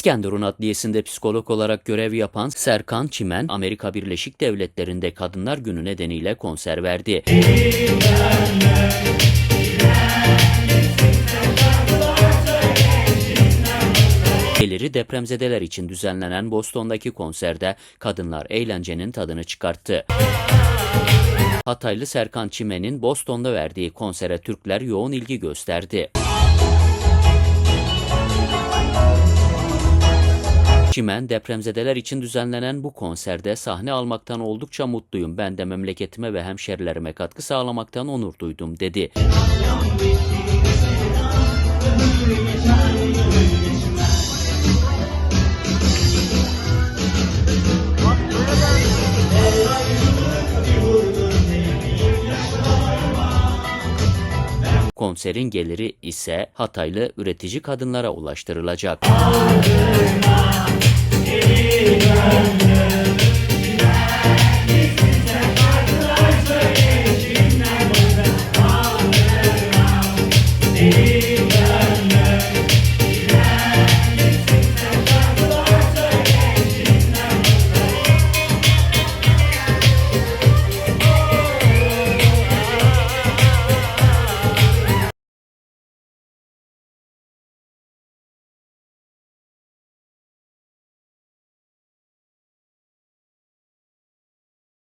İskenderun Adliyesi'nde psikolog olarak görev yapan Serkan Çimen, Amerika Birleşik Devletleri'nde Kadınlar Günü nedeniyle konser verdi. Geliri depremzedeler için düzenlenen Boston'daki konserde kadınlar eğlencenin tadını çıkarttı. Hataylı Serkan Çimen'in Boston'da verdiği konsere Türkler yoğun ilgi gösterdi. Çimen, depremzedeler için düzenlenen bu konserde sahne almaktan oldukça mutluyum. Ben de memleketime ve hemşerilerime katkı sağlamaktan onur duydum, dedi. Konserin geliri ise Hataylı üretici kadınlara ulaştırılacak.